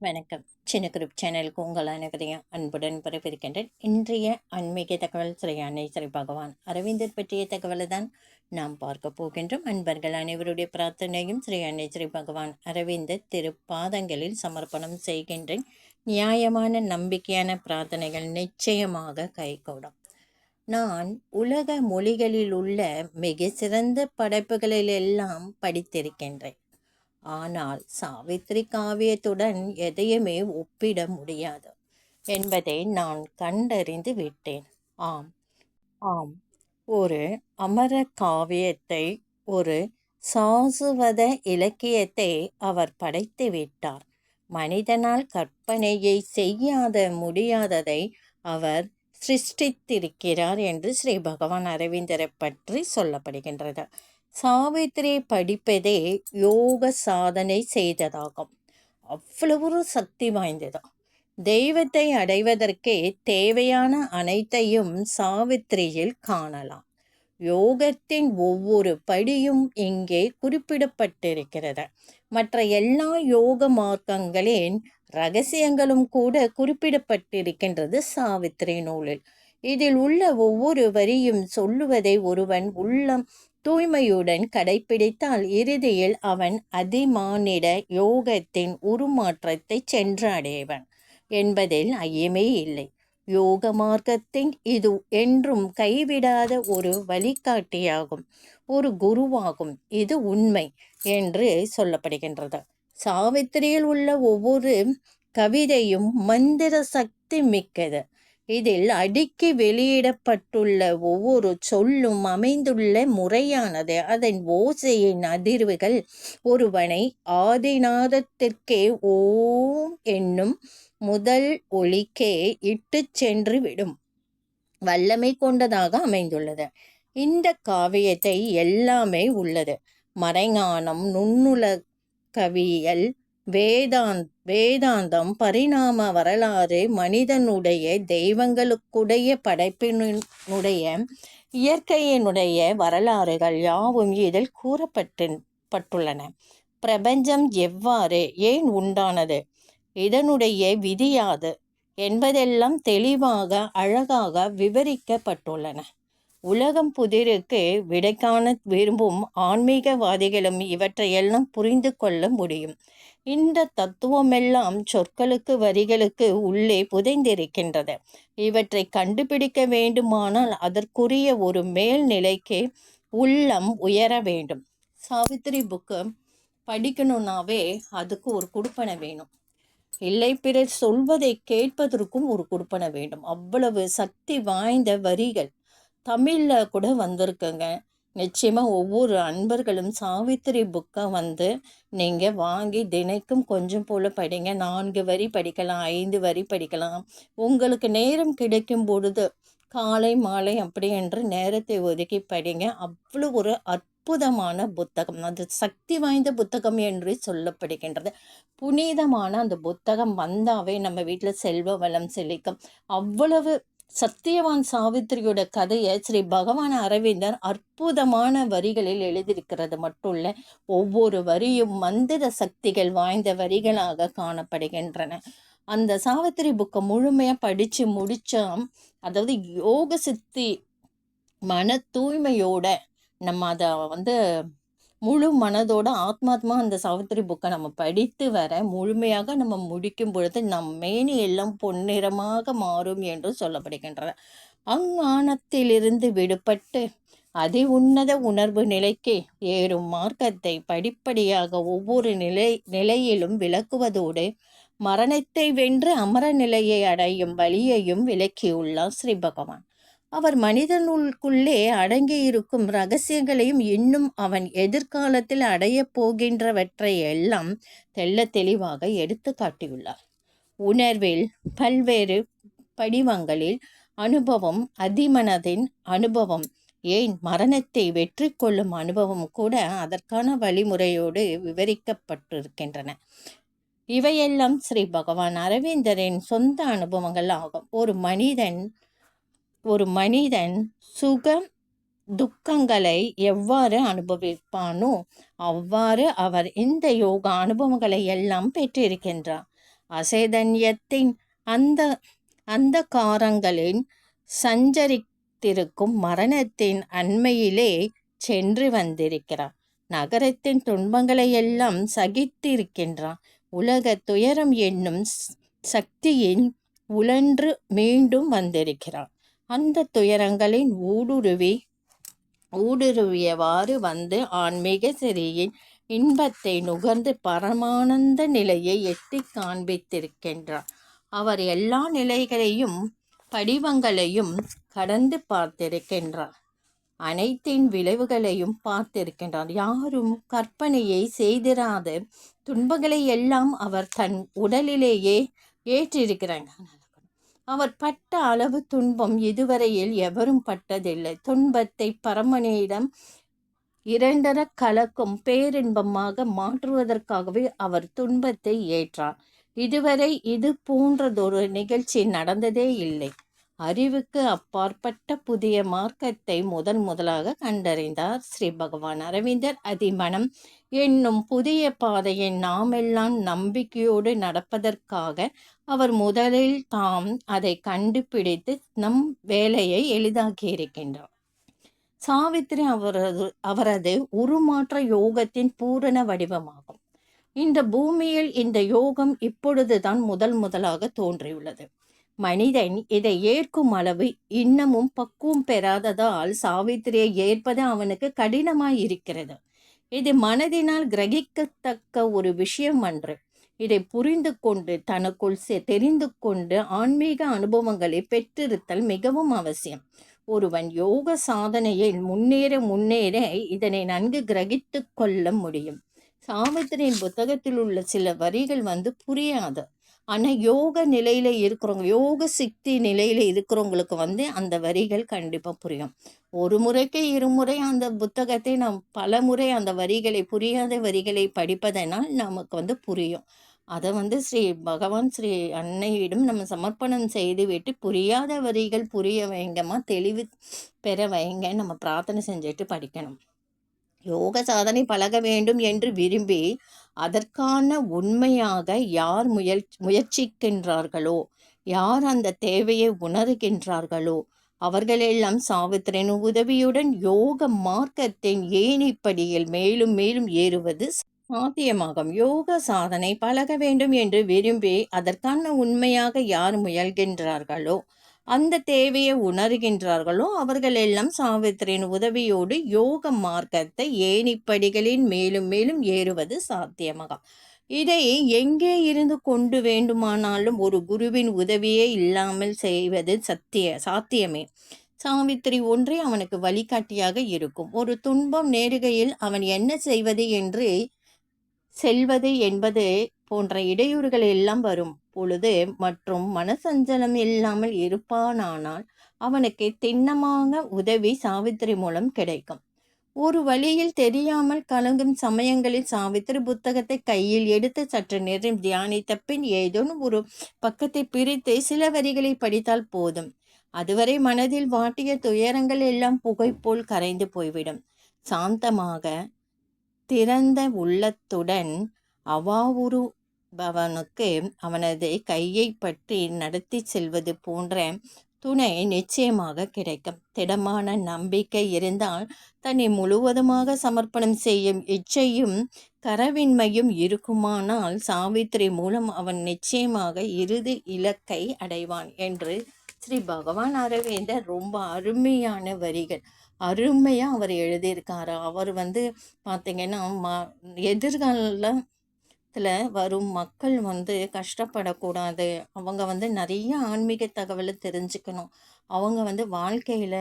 வணக்கம். சின்ன குரூப் சேனலுக்கு உங்கள் அனைவரையும் அன்புடன் வரவேற்கின்றேன். இன்றைய ஆன்மீக தகவல் ஸ்ரீ அன்னை ஸ்ரீ பகவான் அரவிந்தர் பற்றிய தகவலை தான் நாம் பார்க்க போகின்றோம். அன்பர்கள் அனைவருடைய பிரார்த்தனையும் ஸ்ரீ அன்னை ஸ்ரீ பகவான் அரவிந்தர் திருப்பாதங்களில் சமர்ப்பணம் செய்கின்றேன். நியாயமான நம்பிக்கையான பிரார்த்தனைகள் நிச்சயமாக கைகூடும். நான் உலக மொழிகளில் உள்ள மிக சிறந்த படைப்புகளில் எல்லாம் படித்திருக்கின்றேன். ஆனால் சாவித்திரி காவியத்துடன் எதையுமே ஒப்பிட முடியாது. என்பதை நான் கண்டறிந்து விட்டேன். ஆம் ஆம். ஒரு அமர காவியத்தை ஒரு சாசுவத இலக்கியத்தை அவர் படைத்து விட்டார். மனிதனால் கற்பனையை செய்யாத முடியாததை அவர் சிருஷ்டித்திருக்கிறார் என்று ஸ்ரீ பகவான் அரவிந்தரை பற்றி சொல்லப்படுகின்றது. சாவித்திரி படிப்பதே யோக சாதனை செய்ததாகும். அவ்வளவு ஒரு சக்தி வாய்ந்தது. தெய்வத்தை அடைவதற்கே தேவையான அனைத்தையும் சாவித்திரியில் காணலாம். யோகத்தின் ஒவ்வொரு படியும் இங்கே குறிப்பிடப்பட்டிருக்கிறது. மற்ற எல்லா யோக மார்க்கங்களின் ரகசியங்களும் கூட குறிப்பிடப்பட்டிருக்கின்றது சாவித்திரி நூலில். இதில் உள்ள ஒவ்வொரு வரியும் சொல்லுவதை ஒருவன் உள்ளம் தூய்மையுடன் கடைபிடித்தால் இறுதியில் அவன் அதிமானிட யோகத்தின் உருமாற்றத்தை சென்றடைவன் என்பதில் ஐயமே இல்லை. யோக மார்க்கத்தின் இது என்றும் கைவிடாத ஒரு வழிகாட்டியாகும் ஒரு குருவாகும். இது உண்மை என்று சொல்லப்படுகின்றது. சாவித்திரியில் உள்ள ஒவ்வொரு கவிதையும் மந்திர சக்தி மிக்கது. இதில் அடுக்கி வெளியிடப்பட்டுள்ள ஒவ்வொரு சொல்லும் அமைந்துள்ள முறையானது. அதன் ஓசையின் அதிர்வுகள் ஒருவனை ஆதிநாதத்திற்கே ஓம் என்னும் முதல் ஒளிக்கே இட்டு சென்று விடும் வல்லமை கொண்டதாக அமைந்துள்ளது. இந்த காவியத்தை எல்லாமே உள்ளது. மறைஞானம் நுண்ணுல கவியல் வேதாந்த் வேதாந்தம் பரிணாம வரலாறு மனிதனுடைய தெய்வங்களுக்குடைய படைப்பினுடைய இயற்கையினுடைய வரலாறுகள் யாவும் இதில் கூறப்பட்டு பட்டுள்ளன. பிரபஞ்சம் எவ்வாறு ஏன் உண்டானது? இதனுடைய விதியாது என்பதெல்லாம் தெளிவாக அழகாக விவரிக்கப்பட்டுள்ளன. உலகம் புதிருக்கு விடை காண விரும்பும் ஆன்மீகவாதிகளும் இவற்றையெல்லாம் புரிந்து கொள்ள முடியும். இந்த தத்துவமெல்லாம் சொற்களுக்கு வரிகளுக்கு உள்ளே புதைந்திருக்கின்றது. இவற்றை கண்டுபிடிக்க வேண்டுமானால் அதற்குரிய ஒரு மேல்நிலைக்கு உள்ளம் உயர வேண்டும். சாவித்திரி புக்கு படிக்கணும்னாவே அதுக்கு ஒரு குடுப்பனை வேணும். இல்லை பிறர் சொல்வதை கேட்பதற்கும் ஒரு குடுப்பனை வேண்டும். அவ்வளவு சக்தி வாய்ந்த வரிகள் தமிழில் கூட வந்திருக்குங்க. நிச்சயமாக ஒவ்வொரு அன்பர்களும் சாவித்திரி புக்கை வந்து நீங்கள் வாங்கி தினைக்கும் கொஞ்சம் போல் படிங்க. நான்கு வரி படிக்கலாம் ஐந்து வரி படிக்கலாம். உங்களுக்கு நேரம் கிடைக்கும் பொழுது காலை மாலை அப்படி என்று நேரத்தை ஒதுக்கி படிங்க. அவ்வளோ ஒரு அற்புதமான புத்தகம். அது சக்தி வாய்ந்த புத்தகம் என்று சொல்லப்படுகின்றது. புனிதமான அந்த புத்தகம் வந்தாவே நம்ம வீட்டில் செல்வ வளம் செழிக்கும். அவ்வளவு சத்தியவான் சாவித்திரியோட கதையை ஸ்ரீ பகவான் அரவிந்தர் அற்புதமான வரிகளில் எழுதியிருக்கிறது மட்டும் இல்லை ஒவ்வொரு வரியும் மந்திர சக்திகள் வாய்ந்த வரிகளாக காணப்படுகின்றன. அந்த சாவித்திரி புக்கை முழுமையாக படித்து முடித்தா அதாவது யோக சித்தி மன தூய்மையோட நம்ம அதை வந்து முழு மனதோட ஆத்மாத்மா அந்த சாவித்திரி புக்கை நம்ம படித்து வர முழுமையாக நம்ம முடிக்கும் பொழுது நம் மேனி எல்லாம் பொன்னிறமாக மாறும் என்று சொல்லப்படுகின்றன. அங்கானத்திலிருந்து விடுபட்டு அதி உன்னத உணர்வு நிலைக்கு ஏறும் மார்க்கத்தை படிப்படியாக ஒவ்வொரு நிலை நிலையிலும் விளக்குவதோடு மரணத்தை வென்று அமர நிலையை அடையும் வழியையும் விளக்கியுள்ளார் ஸ்ரீ பகவான். அவர் மனிதனுக்குள்ளே அடங்கியிருக்கும் ரகசியங்களையும் இன்னும் அவன் எதிர்காலத்தில் அடையப் போகின்றவற்றை எல்லாம் தெல்ல தெளிவாக எடுத்து காட்டியுள்ளார். உணர்வில் பல்வேறு படிவங்களில் அனுபவம் அதிமனதின் அனுபவம் ஏன் மரணத்தை வெற்றி கொள்ளும் அனுபவம் கூட அதற்கான வழிமுறையோடு விவரிக்கப்பட்டிருக்கின்றன. இவையெல்லாம் ஸ்ரீ பகவான் அரவிந்தரின் சொந்த அனுபவங்கள் ஆகும். ஒரு மனிதன் ஒரு மனிதன் சுகம் துக்கங்களை எவ்வாறு அனுபவிப்பானோ அவ்வாறு அவர் இந்த யோகா அனுபவங்களை எல்லாம் பெற்றிருக்கின்றார். அசைதன்யத்தின் அந்த அந்த காரங்களின் சஞ்சரித்திருக்கும் மரணத்தின் அண்மையிலே சென்று வந்திருக்கிறான் நகரத்தின் துன்பங்களை எல்லாம் சகித்திருக்கின்றான் உலக துயரம் என்னும் சக்தியின் உழன்று மீண்டும் வந்திருக்கிறான் அந்த துயரங்களின் ஊடுருவி ஊடுருவியவாறு வந்து ஆன்மீக சிறியின் இன்பத்தை நுகர்ந்து பரமானந்த நிலையை எட்டி காண்பித்திருக்கின்றார். அவர் எல்லா நிலைகளையும் படிவங்களையும் கடந்து பார்த்திருக்கின்றார். அனைத்தின் விளைவுகளையும் பார்த்திருக்கின்றார். யாரும் கற்பனையை செய்திராத துன்பங்களை எல்லாம் அவர் தன் உடலிலேயே ஏற்றிருக்கிறாங்க அவர் பட்ட அளவு துன்பம் இதுவரையில் எவரும் பட்டதில்லை. துன்பத்தை பரமனிடம் இரண்டர கலக்கும் பேரின்பமாக மாற்றுவதற்காகவே அவர் துன்பத்தை ஏற்றார். இதுவரை இது போன்றதொரு நிகழ்ச்சி நடந்ததே இல்லை. அறிவுக்கு அப்பாற்பட்ட புதிய மார்க்கத்தை முதன் முதலாக கண்டறிந்தார் ஸ்ரீ பகவான் அரவிந்தர். அதிமனம் என்னும் புதிய பாதையை நாமெல்லாம் நம்பிக்கையோடு நடப்பதற்காக அவர் முதலில் தாம் அதை கண்டுபிடித்து நம் வேலையை எளிதாக்கி இருக்கின்றார். சாவித்திரி அவரது அவரது உருமாற்ற யோகத்தின் பூரண வடிவமாகும். இந்த பூமியில் இந்த யோகம் இப்பொழுதுதான் முதல் முதலாக தோன்றியுள்ளது. மனிதன் இதை ஏற்கும் அளவு இன்னமும் பக்குவம் பெறாததால் சாவித்திரியை ஏற்பது அவனுக்கு கடினமாய் இருக்கிறது. இது மனதினால் கிரகிக்கத்தக்க ஒரு விஷயம் அன்று. இதை புரிந்து கொண்டு தனக்குள் தெரிந்து கொண்டு ஆன்மீக அனுபவங்களை பெற்றிருத்தல் மிகவும் அவசியம். ஒருவன் யோக சாதனையில் முன்னேற முன்னேற இதனை நன்கு கிரகித்து கொள்ள முடியும். சாவித்திரியின் புத்தகத்தில் உள்ள சில வரிகள் வந்து புரியாது. ஆனால் யோக நிலையில் இருக்கிறவங்க யோக சக்தி நிலையில் இருக்கிறவங்களுக்கு வந்து அந்த வரிகள் கண்டிப்பாக புரியும். ஒரு முறைக்கு இருமுறை அந்த புத்தகத்தை நாம் பல முறை அந்த வரிகளை புரியாத வரிகளை படிப்பதனால் நமக்கு வந்து புரியும். அதை வந்து ஸ்ரீ பகவான் ஸ்ரீ அன்னையிடம் நம்ம சமர்ப்பணம் செய்துவிட்டு புரியாத வரிகள் புரிய வைங்கம்மா தெளிவு பெற வைங்க நம்ம பிரார்த்தனை செஞ்சுட்டு படிக்கணும். யோக சாதனை பழக வேண்டும் என்று விரும்பி அதற்கான உண்மையாக யார் முயல் முயற்சிக்கின்றார்களோ யார் அந்த தேவையை உணர்கின்றார்களோ அவர்களெல்லாம் சாவித்திரின் உதவியுடன் யோக மார்க்கத்தின் ஏணிப்படியில் மேலும் மேலும் ஏறுவது சாத்தியமாகும். யோக சாதனை பழக வேண்டும் என்று விரும்பி அதற்கான உண்மையாக யார் முயல்கின்றார்களோ அந்த தேவையை உணர்கின்றார்களோ அவர்கள் எல்லாம் சாவித்திரியின் உதவியோடு யோக மார்க்கத்தை ஏணிப்படிகளின் மேலும் மேலும் ஏறுவது சாத்தியமாகும். இதை எங்கே இருந்து கொண்டு வேண்டுமானாலும் ஒரு குருவின் உதவியே இல்லாமல் செய்வது சத்திய சாத்தியமே. சாவித்திரி ஒன்றே அவனுக்கு வழிகாட்டியாக இருக்கும். ஒரு துன்பம் நேருகையில் அவன் என்ன செய்வது என்று செல்வது என்பது போன்ற இடையூறுகள் எல்லாம் வரும். பொழுது மற்றும் மனசஞ்சலம் இல்லாமல் இருப்பானானால் அவனுக்கு திண்ணமாக உதவி சாவித்திரி மூலம் கிடைக்கும். ஒரு வழியில் தெரியாமல் கலங்கும் சமயங்களில் சாவித்திரி புத்தகத்தை கையில் எடுத்து சற்று நேரம் தியானித்த பின் ஏதோனும் ஒரு பக்கத்தை பிரித்து சில வரிகளை படித்தால் போதும். அதுவரை மனதில் வாட்டிய துயரங்கள் எல்லாம் புகை போல் கரைந்து போய்விடும். சாந்தமாக திறந்த உள்ளத்துடன் அவாவுரு பவனுக்கு அவனது கையை பற்றி நடத்தி செல்வது போன்ற துணை நிச்சயமாக கிடைக்கும். திடமான நம்பிக்கை இருந்தால் தன்னை முழுவதுமாக சமர்ப்பணம் செய்யும் இச்சையும் கரவின்மையும் இருக்குமானால் சாவித்திரி மூலம் அவன் நிச்சயமாக இறுதி இலக்கை அடைவான் என்று ஸ்ரீ பகவான் அரவிந்தர் ரொம்ப அருமையான வரிகள். அருமையாக அவர் எழுதியிருக்காரு. அவர் வந்து பார்த்திங்கன்னா ம எதிர்காலத்தில் வரும் மக்கள் வந்து கஷ்டப்படக்கூடாது. அவங்க வந்து நிறைய ஆன்மீக தகவலை தெரிஞ்சுக்கணும். அவங்க வந்து வாழ்க்கையில்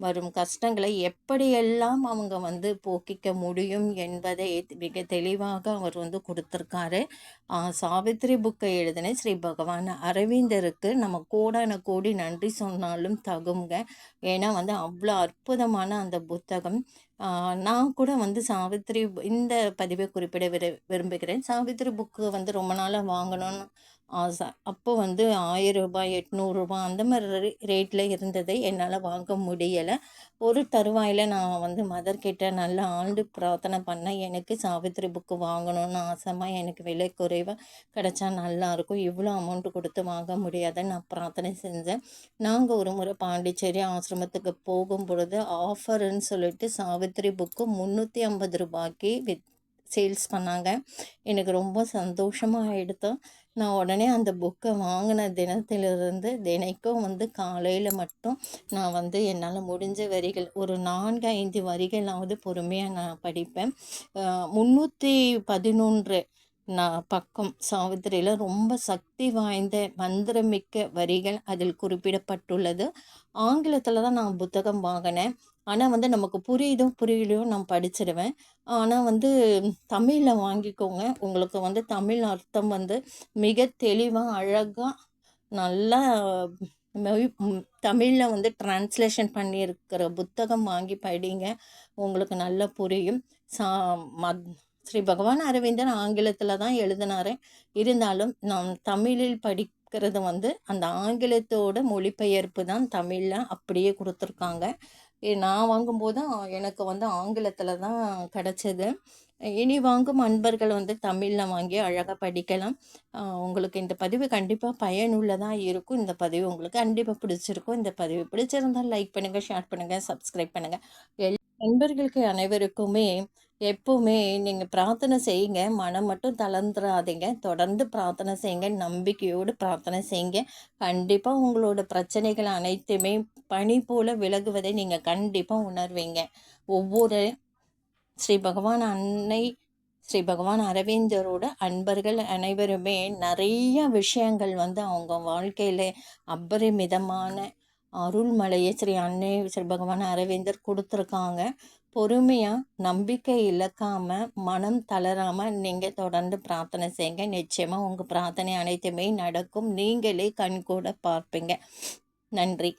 வரும் கஷ்டங்களை எப்படியெல்லாம் அவங்க வந்து போக்கிக்க முடியும் என்பதை மிக தெளிவாக அவர் வந்து கொடுத்துருக்காரு. சாவித்ரி புக்கை எழுதின ஸ்ரீ பகவான் அரவிந்தருக்கு நம்ம கோடான கோடி நன்றி சொன்னாலும் தகுங்க ஏன்னா வந்து அவ்வளோ அற்புதமான அந்த புத்தகம். நான் கூட வந்து சாவித்ரி இந்த பதிவை குறிப்பிட விரு விரும்புகிறேன். சாவித்ரி புக்கு வந்து ரொம்ப நாளாக வாங்கணும்னு அப்போ வந்து ஆயிரம் ரூபாய் எட்நூறுரூபா அந்த மாதிரி ரே ரேட்டில் இருந்ததை என்னால் வாங்க முடியலை. ஒரு தருவாயில் நான் வந்து மதர்கிட்ட நல்லா ஆழ்ந்து பிரார்த்தனை பண்ணேன் எனக்கு சாவித்திரி புக்கு வாங்கணும்னு ஆசைமாக எனக்கு விலை குறைவாக கிடச்சா நல்லாயிருக்கும் இவ்வளோ அமௌண்ட் கொடுத்து வாங்க முடியாதுன்னு நான் பிரார்த்தனை செஞ்சேன். நாங்கள் ஒரு முறை பாண்டிச்சேரி ஆசிரமத்துக்கு போகும் பொழுது ஆஃபருன்னு சொல்லிட்டு சாவித்திரி புக்கு முந்நூற்றி ஐம்பது ரூபாய்க்கு வித் சேல்ஸ் பண்ணாங்க. எனக்கு ரொம்ப சந்தோஷமாக எடுத்தோம். நான் உடனே அந்த புக்கை வாங்கின தினத்திலிருந்து தினைக்கும் வந்து காலையில் மட்டும் நான் வந்து என்னால் முடிஞ்ச வரிகள் ஒரு நான்கு ஐந்து வரிகளாவது பொறுமையாக நான் படிப்பேன். முந்நூற்றி பதினொன்று நான் பக்கம் சாவித்திரியில் ரொம்ப சக்தி வாய்ந்த மந்திரமிக்க வரிகள் அதில் குறிப்பிடப்பட்டுள்ளது. ஆங்கிலத்தில் தான் நான் புத்தகம் வாங்கினேன். ஆனால் வந்து நமக்கு புரியுதோ புரியலையோ நான் படிச்சிடுவேன் ஆனால் வந்து தமிழில் வாங்கிக்கோங்க. உங்களுக்கு வந்து தமிழ் அர்த்தம் வந்து மிக தெளிவாக அழகாக நல்லா தமிழில் வந்து டிரான்ஸ்லேஷன் பண்ணியிருக்கிற புத்தகம் வாங்கி படிங்க. உங்களுக்கு நல்லா புரியும். சா மத் ஸ்ரீ பகவான் அரவிந்தன் ஆங்கிலத்தில் தான் எழுதினார். இருந்தாலும் நாம் தமிழில் படிக்கிறது வந்து அந்த ஆங்கிலத்தோட மொழிபெயர்ப்பு தான் தமிழில் அப்படியே கொடுத்துருக்காங்க. நான் வாங்கும்போது எனக்கு வந்து ஆங்கிலத்தில் தான் கிடச்சிது. இனி வாங்கும் அன்பர்கள் வந்து தமிழில் வாங்கி அழகாக படிக்கலாம். உங்களுக்கு இந்த பதிவு கண்டிப்பாக பயனுள்ளதாக இருக்கும். இந்த பதிவு உங்களுக்கு கண்டிப்பாக பிடிச்சிருக்கும். இந்த பதிவு பிடிச்சிருந்தால் லைக் பண்ணுங்கள் ஷேர் பண்ணுங்கள் சப்ஸ்கிரைப் பண்ணுங்கள் எல் நண்பர்களுக்கு அனைவருக்குமே எப்போவுமே நீங்கள் பிரார்த்தனை செய்யுங்க. மனம் மட்டும் தளர்ந்துடாதீங்க தொடர்ந்து பிரார்த்தனை செய்யுங்க. நம்பிக்கையோடு பிரார்த்தனை செய்யுங்க. கண்டிப்பாக உங்களோட பிரச்சனைகள் அனைத்துமே பனி போல் விலகுவதை நீங்கள் கண்டிப்பாக உணர்வீங்க. ஒவ்வொரு ஸ்ரீ பகவான் அன்னை ஸ்ரீ பகவான் அரவிந்தரோட அன்பர்கள் அனைவருமே நிறைய விஷயங்கள் வந்து அவங்க வாழ்க்கையில் அபரிமிதமான அருள்மலையை ஸ்ரீ அன்னை ஸ்ரீ பகவான் அரவிந்தர் கொடுத்துருக்காங்க. பொறுமையாக நம்பிக்கை இழக்காமல் மனம் தளராமல் நீங்கள் தொடர்ந்து பிரார்த்தனை செய்யுங்க. நிச்சயமாக உங்கள் பிரார்த்தனை அனைத்துமே நடக்கும். நீங்களே கண்கூட பார்ப்பீங்க. நன்றி.